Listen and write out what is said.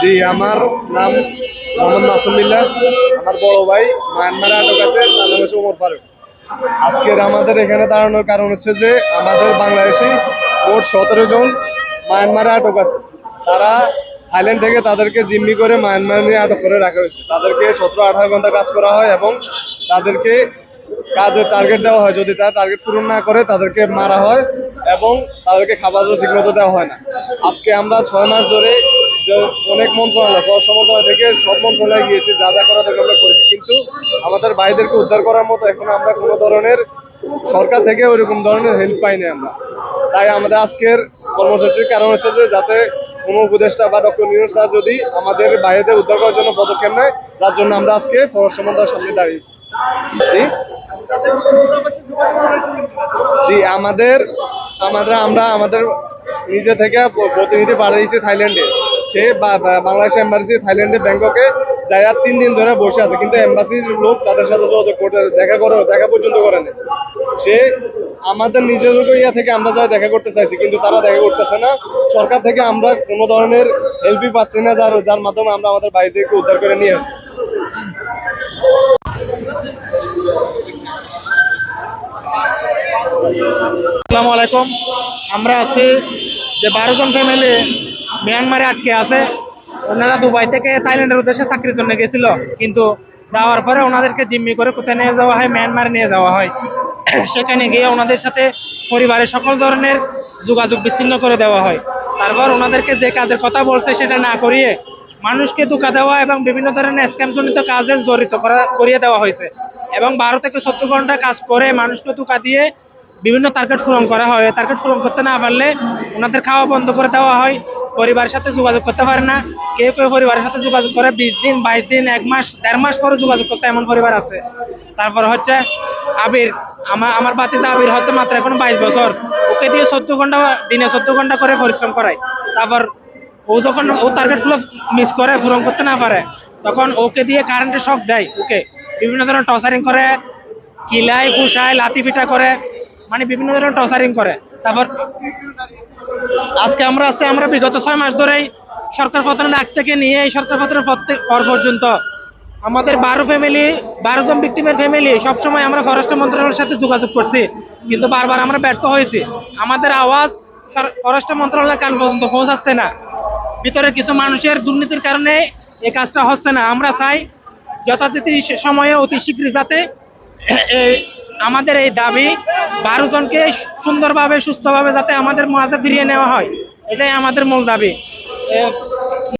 জি, আমার নাম মোহাম্মদ মাসুম বিল্লাহ আমার বড় ভাই মায়ানমারে আটক আছে, তার নাম হচ্ছে ওমর ফারুক। আজকের আমাদের এখানে দাঁড়ানোর কারণ হচ্ছে যে, আমাদের বাংলাদেশি মোট সতেরো জন মায়ানমারে আটক আছে। তারা থাইল্যান্ড থেকে তাদেরকে জিম্মি করে মায়ানমার নিয়ে আটক করে রাখা হয়েছে। তাদেরকে সতেরো আঠারো ঘণ্টা কাজ করা হয় এবং তাদেরকে কাজের টার্গেট দেওয়া হয়। যদি তারা টার্গেট পূরণ না করে, তাদেরকে মারা হয়। এবং তাদেরকে খাবারও ঠিক মতো দেওয়া হয় না। আজকে আমরা ছয় মাস ধরে যে অনেক মন্ত্রণালয়, পররাষ্ট্র মন্ত্রণালয় থেকে সব মন্ত্রণালয়ে গিয়েছি, যা যা করা দরকার আমরা করেছি। কিন্তু আমাদের ভাইদেরকে উদ্ধার করার মতো এখন আমরা কোনো ধরনের সরকার থেকে ওইরকম ধরনের হেল্প পাইনি আমরা। তাই আমাদের আজকের কর্মসূচির কারণ হচ্ছে যে, যাতে কোনো উপদেষ্টা বা ডক্টর স্যার যদি আমাদের বাইরেদের উদ্ধার করার জন্য পদক্ষেপ নেয় তার জন্য আমরা আজকে পররাষ্ট্র মন্ত্রণালয়ের সামনে দাঁড়িয়েছি। জি, আমাদের আমাদের, আমরা আমাদের নিজে থেকে প্রতিনিধি পাঠিয়েছি থাইল্যান্ডে। সে বাংলাদেশ এম্বাসি থাইল্যান্ডে ব্যাংককে আর তিন দিন ধরে বসে আছে। কিন্তু এম্বাসির লোক তাদের সাথে যোগাযোগ করতে দেখা করে, দেখা পর্যন্ত করে না সে আমাদের নিজের ইয়া থেকে আমরা যা দেখা করতে চাইছি, কিন্তু তারা দেখা করতেছে না। সরকার থেকে আমরা কোনো ধরনের হেল্পই পাচ্ছি না, যার যার মাধ্যমে আমরা আমাদের বাড়ি থেকে উদ্ধার করে নিয়ে আসসালামু আলাইকুম। আমরা আছি যে বারো জন ফ্যামিলি মিয়ানমারে আটকে আছে। ওনারা দুবাই থেকে থাইল্যান্ডের উদ্দেশ্যে চাকরির জন্য গেছিল। কিন্তু যাওয়ার পরে ওনাদেরকে জিম্মি করে কোথায় নিয়ে যাওয়া হয় মিয়ানমারে নিয়ে যাওয়া হয়। সেখানে গিয়ে ওনাদের সাথে পরিবারের সকল ধরনের যোগাযোগ বিচ্ছিন্ন করে দেওয়া হয়। তারপর ওনাদেরকে যে কাজের কথা বলছে সেটা না করিয়ে মানুষকে ধোকা দেওয়া এবং বিভিন্ন ধরনের স্ক্যামজনিত কাজে জড়িত করা, করিয়ে দেওয়া হয়েছে। এবং বারো থেকে চোদ্দ ঘণ্টা কাজ করে মানুষকে ধোকা দিয়ে বিভিন্ন টার্গেট পূরণ করা হয়। টার্গেট পূরণ করতে না পারলে ওনাদের খাওয়া বন্ধ করে দেওয়া হয়। পরিবারের সাথে যোগাযোগ করতে পারে না। কেউ কেউ পরিবারের সাথে যোগাযোগ করে বিশ দিন, বাইশ দিন, এক মাস, দেড় মাস পরে যোগাযোগ করছে এমন পরিবার আছে। তারপর হচ্ছে আবির। আমার আমার বাতিজা আবির হচ্ছে মাত্র এখন বাইশ বছর। ওকে দিয়ে চোদ্দ ঘণ্টা দিনে চোদ্দ ঘণ্টা করে পরিশ্রম করায়। তারপর ও যখন ও টার্গেটগুলো মিস করে, পূরণ করতে না পারে, তখন ওকে দিয়ে কারেন্টের শক দেয়। ওকে বিভিন্ন ধরনের টর্চারিং করে, কিলায়, কুসায়, লাথি পিটা করে মানে বিভিন্ন ধরনের টর্চারিং করে। তারপর আজকে আমরা আছে, আমরা বিগত ছয় মাস ধরেই সরকার পতনের আগ থেকে নিয়ে এই সরকার পতনের পর পর পর্যন্ত আমাদের বারো ফ্যামিলি বারো জন ভিক্টিমের ফ্যামিলি সবসময় আমরা ফরেস্ট মন্ত্রণালয়ের সাথে যোগাযোগ করছি। কিন্তু বারবার আমরা ব্যর্থ হয়েছি। আমাদের আওয়াজ ফরেস্ট মন্ত্রণালয়ের কান পর্যন্ত পৌঁছাচ্ছে না। ভিতরে কিছু মানুষের দুর্নীতির কারণে এই কাজটা হচ্ছে না। আমরা চাই যথাযথ সময়ে অতি শীঘ্রই যাতে এই আমাদের এই দাবি বারো জনকে সুন্দরভাবে, সুস্থভাবে যাতে আমাদের মাঝে ফিরিয়ে নেওয়া হয়। এটাই আমাদের মূল দাবি।